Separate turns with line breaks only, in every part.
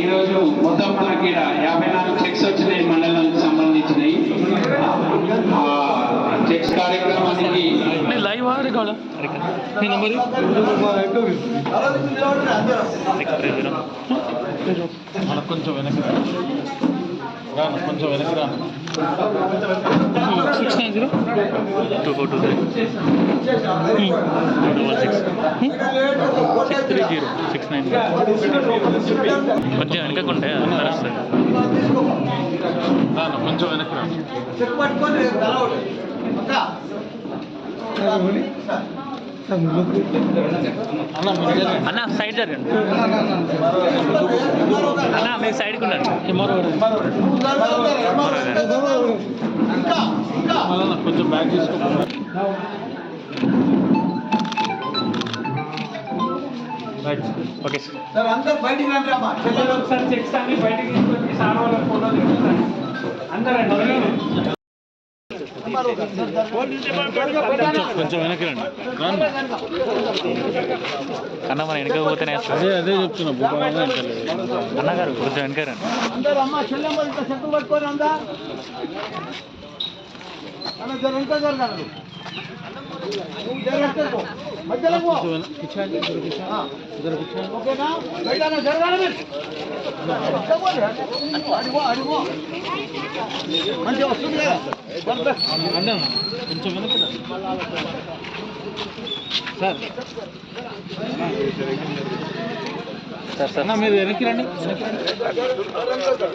ఈరోజు మొత్తం మనకి యాభై నాలుగు చెక్స్ వచ్చినాయి మండలానికి సంబంధించినవి. చెక్స్ కార్యక్రమానికి
లైవ్ కొంచెం వెనక రాను కొంచెం వెనక్కి రాను
six nine zero two four two three two double six six three zero six nine కొంచెం వెనకకుంటే నడుస్తుంది
రాను కొంచెం వెనక్కి రాను అన్న
సైడ్ జరగండి అన్న మీరు సైడ్కి ఉండండి.
కొంచెం బ్యాక్ తీసుకో
ఓకే. సార్
అందరు బయటికి రండి అమ్మా
ఒకసారి చెక్స్ అన్ని బయటకి సార్ ఫోటో తీసుకుంటారు
కొంచెం వెనక్కి రండి.
అన్న మన వెనక పోతేనే.
అదే అదే చెప్తున్నా
అన్నగారు కొంచెం వెనక రండి.
అన్న జర జరగాలి. నువ్వు మధ్యలో పో.
కొంచెం ఇద్దరు ఇద్దరు
ఓకేనా జరగాలి మీరు. అడిగో అడిగో వస్తుంది కదా
కొంచెం వెనక్కి సార్
సార్ సార్
మీరు వెనక్కి రండి వెనక్కి రండి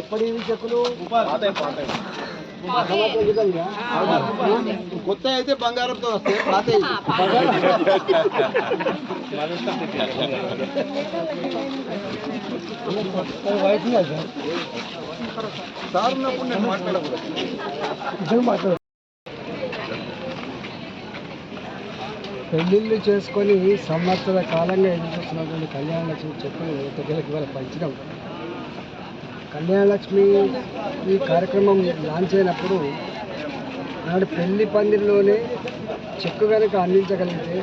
ఎప్పటి చెక్కులు కొత్త అయితే బంగారంతో వస్తాయి పాత సార్ ఉన్నప్పుడు నేను మాట్లాడకూడదు. పెళ్ళిళ్ళు చేసుకొని సంవత్సర కాలంగా ఎదురు చూస్తున్నటువంటి కళ్యాణ లక్ష్మి చెప్పులు దగ్గరికి ఇవాళ పంచడం. కళ్యాణలక్ష్మి ఈ కార్యక్రమం లాంచ్ అయినప్పుడు నాడు పెళ్ళి పందిరిలోనే చెక్కు కనుక అందించగలిగితే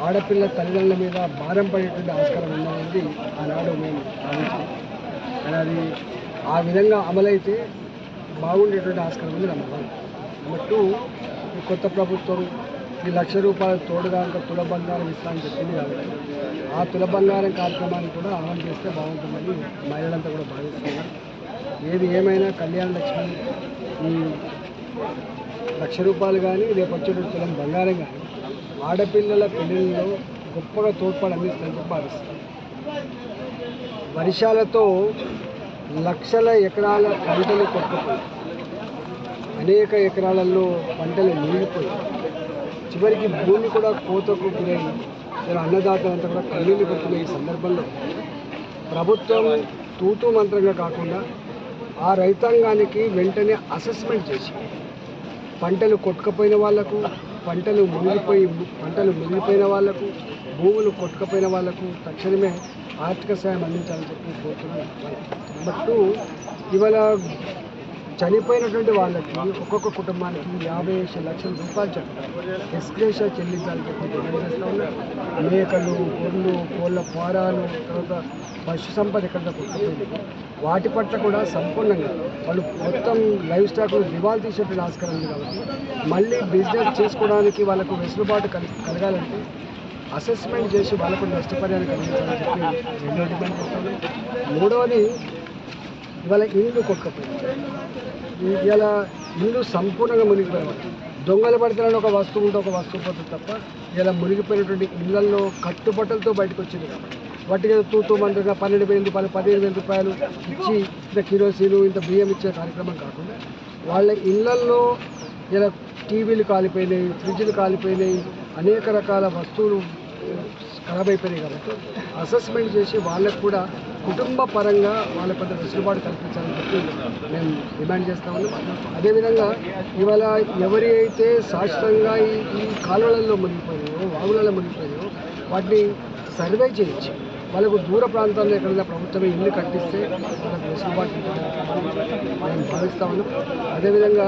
ఆడపిల్ల తల్లిదండ్రుల మీద భారం పడేటువంటి ఆస్కారం ఉందనేది ఆనాడు మేము భావించాం కానీ అది ఆ విధంగా అమలైతే బాగుండేటువంటి ఆస్కారం ఉంది నమ్మకం నెంబర్ టూ కొత్త ప్రభుత్వం ఈ లక్ష రూపాయలు తోడుగా ఇంకా తుల బంగారం ఇస్తామని చెప్పింది కాబట్టి ఆ తుల బంగారం కార్యక్రమాన్ని కూడా అమలు చేస్తే బాగుంటుందని మహిళలంతా కూడా భావిస్తున్నారు. ఏది ఏమైనా కళ్యాణ లక్ష్మి ఈ లక్ష రూపాయలు కానీ రేపు వచ్చేటువంటి తులం బంగారం కానీ ఆడపిల్లల పెళ్ళిళ్ళలో గొప్పగా తోడ్పాటు అందిస్తుందని చెప్పి భావిస్తున్నాను వర్షాలతో లక్షల ఎకరాల పంటలు కొట్టుకుపోయి అనేక ఎకరాలలో పంటలు నిలిగిపోయాయి చివరికి భూమి కూడా కోతకు గురై ఇలా అన్నదాతలంతా కూడా కన్నీళ్ళు పెట్టిన ఈ సందర్భంలో ప్రభుత్వం తూతూ మంత్రంగా కాకుండా ఆ రైతాంగానికి వెంటనే అసెస్మెంట్ చేసి పంటలు కొట్టుకపోయిన వాళ్ళకు పంటలు మునిగిపోయి పంటలు మునిగిపోయిన వాళ్ళకు భూములు కొట్టుకపోయిన వాళ్ళకు తక్షణమే ఆర్థిక సాయం అందించాలని చెప్పి కోరుతున్నాను. నెంబర్ ఇవాళ చనిపోయినటువంటి వాళ్ళకి ఒక్కొక్క కుటుంబానికి యాభై లక్షల రూపాయలు చొప్పున ఎస్క్రేష చెల్లించాలని చెప్పి డిమాండ్ ఉన్నారు. మేకలు గొర్రెలు కోళ్ళ పారాలు తర్వాత పశు సంపద ఎక్కడ కుటుంబం వాటి పట్ల కూడా సంపూర్ణంగా వాళ్ళు మొత్తం లైవ్ స్టాక్ దివాలు తీసేటువంటి ఆస్కారం ఉంది కాబట్టి మళ్ళీ బిజినెస్ చేసుకోవడానికి వాళ్ళకు వెసులుబాటు కలి కలగాలంటే అసెస్మెంట్ చేసి వాళ్ళకు నష్టపరిహారం కలిగించాలని చెప్పి రెండో డిమాండ్ చేస్తాను మూడవది ఇవాళ ఇల్లు కొట్టుకపోయింది ఇవాళ ఇల్లు సంపూర్ణంగా మునిగిపోయినట్టు దొంగలు పడతారని ఒక వస్తువు ఉంటే ఒక వస్తువు పోతుంది తప్ప ఇలా మునిగిపోయినటువంటి ఇళ్ళలో కట్టుబట్టలతో బయటకు వచ్చింది కాబట్టి. వాటికి తూతూ పన్నెండు వేల రూపాయలు పదిహేను వేల రూపాయలు ఇచ్చి ఇంత కిరోసిన్ ఇంత బియ్యం ఇచ్చే కార్యక్రమం కాకుండా వాళ్ళ ఇళ్ళల్లో ఇలా టీవీలు కాలిపోయినాయి ఫ్రిడ్జ్లు కాలిపోయినాయి అనేక రకాల వస్తువులు ఖరాబ్ అయిపోయినాయి కాబట్టి అసెస్మెంట్ చేసి వాళ్ళకు కూడా కుటుంబ పరంగా వాళ్ళ పెద్ద వెసులుబాటు కల్పించాలని చెప్పి మేము డిమాండ్ చేస్తా ఉన్నాం. అదేవిధంగా ఇవాళ ఎవరి అయితే శాశ్వతంగా ఈ ఈ కాలువలలో మునిగిపోయాయో వాగులలో మునిగిపోయాయో వాటిని సర్వే చేయించి వాళ్ళకు దూర ప్రాంతాల్లో ఎక్కడైనా ప్రభుత్వమే ఇల్లు కట్టిస్తే మనకు వెసులుబాటు మేము భావిస్తా ఉన్నాం అదేవిధంగా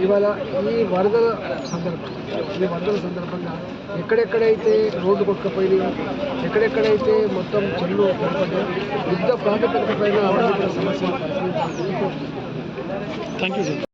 ఇవాళ ఈ వరదల సందర్భం ఈ వరదల సందర్భంగా ఎక్కడెక్కడైతే రోడ్డు కొట్టుకుపోయినాయో ఎక్కడెక్కడైతే మొత్తం చెల్లు పడిపోయాయో యుద్ధ ప్రాతిపదిక సమస్యలు పరిశీలించాలి
థ్యాంక్ యూ సార్